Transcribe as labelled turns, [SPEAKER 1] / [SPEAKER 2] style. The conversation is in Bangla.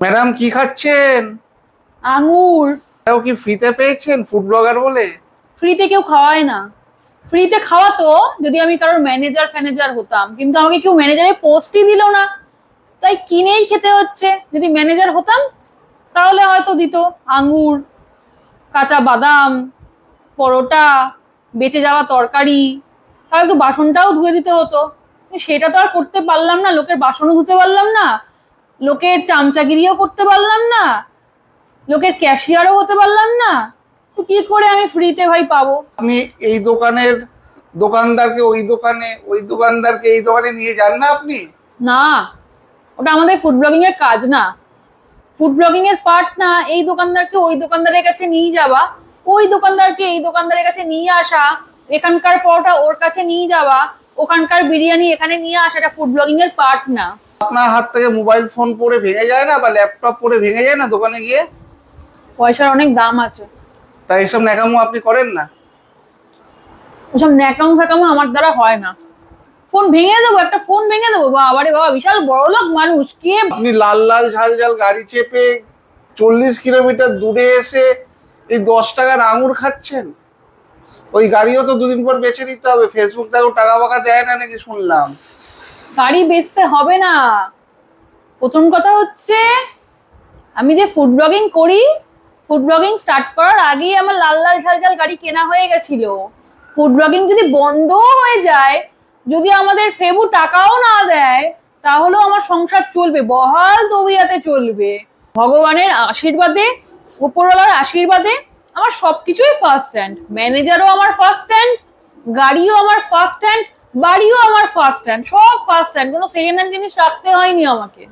[SPEAKER 1] ম্যাডাম কি খাচ্ছেন?
[SPEAKER 2] আঙুর।
[SPEAKER 1] ও কি ফ্রিতে পেয়েছেন? ফুড ব্লগার বলে?
[SPEAKER 2] ফ্রিতে কেউ খাওয়ায় না। ফ্রিতে খাওয়াতো যদি আমি কারোর ম্যানেজার ফ্যানেজার হতাম। কিন্তু আমাকে কেউ ম্যানেজারের পোস্টই দিল না। তাই কিনেই খেতে হচ্ছে। যদি ম্যানেজার হতাম তাহলে হয়তো দিত। আঙুর কাঁচা বাদাম পরোটা বেঁচে যাওয়া তরকারি আর একটু বাসনটাও ধুয়ে দিতে হতো। সেটা তো আর করতে পারলাম না লোকের বাসনও ধুতে পারলাম না। লোকের চামচাগিরিও করতে পারলাম না লোকের ক্যাশিয়ারও হতে পারলাম না তো কি করে আমি ফ্রিতে ভাই পাবো?
[SPEAKER 1] আপনি এই দোকানের দোকানদারকে ওই দোকানে ওই দোকানদারকে এই দোকানে নিয়ে যান না আপনি?
[SPEAKER 2] না ওটা আমাদের ফুড ব্লগিং এর কাজ না। ফুড ব্লগিং এর পার্ট না এই দোকানদারকে ওই দোকানদারের কাছে নিয়ে যাওয়া ওই দোকানদারকে এই দোকানদারের কাছে নিয়ে আসা এখানকার পরোটা ওর কাছে নিয়ে যাওয়া ওখানকার বিরিয়ানি এখানে নিয়ে আসা এটা ফুড ব্লগিং এর পার্ট না।
[SPEAKER 1] আপনার হাত থেকে মোবাইল ফোন পড়ে ভেঙে যায় না বা ল্যাপটপ পড়ে ভেঙে যায় না দোকানে গিয়ে?
[SPEAKER 2] পয়সার অনেক দাম আছে।
[SPEAKER 1] তাই এসব ন্যাকামো আপনি করেন না?
[SPEAKER 2] ওসব ন্যাকামো ফ্যাকামো আমার দ্বারা হয় না। ফোন ভেঙে দেবো একটা ফোন ভেঙে দেবো বাবা রে বাবা বিশাল বড় লোক মানুষ কে
[SPEAKER 1] আপনি লাল লাল ঝাল ঝাল গাড়ি চেপে চল্লিশ কিলোমিটার দূরে এসে এই দশ টাকার আঙুর খাচ্ছেন? ওই গাড়িও তো দুদিন পর বেচে দিতে হবে। ফেসবুক থেকেও টাকা ফাকা দেয় না নাকি শুনলাম।
[SPEAKER 2] গাড়ি বেচতে হবে না। প্রথম কথা হচ্ছে, আমি যে ফুড ব্লগিং করি ফুড ব্লগিং স্টার্ট করার আগেই আমার লাল লাল ঝাল ঝাল গাড়ি কেনা হয়ে গেছিল। ফুড ব্লগিং যদি বন্ধও হয়ে যায়, যদি আমাদের ফেবু টাকাও না দেয়, তাহলেও আমার সংসার চলবে, বহাল তবিয়াতে চলবে। ভগবানের আশীর্বাদে, উপরওয়ালার আশীর্বাদে আমার সবকিছুই ফার্স্ট হ্যান্ড ম্যানেজারও আমার ফার্স্ট হ্যান্ড গাড়িও আমার ফার্স্ট হ্যান্ড বাড়িও আমার ফার্স্ট হ্যান্ড সব ফার্স্ট হ্যান্ড কোনো সেকেন্ড হ্যান্ড জিনিস রাখতে হয়নি আমাকে।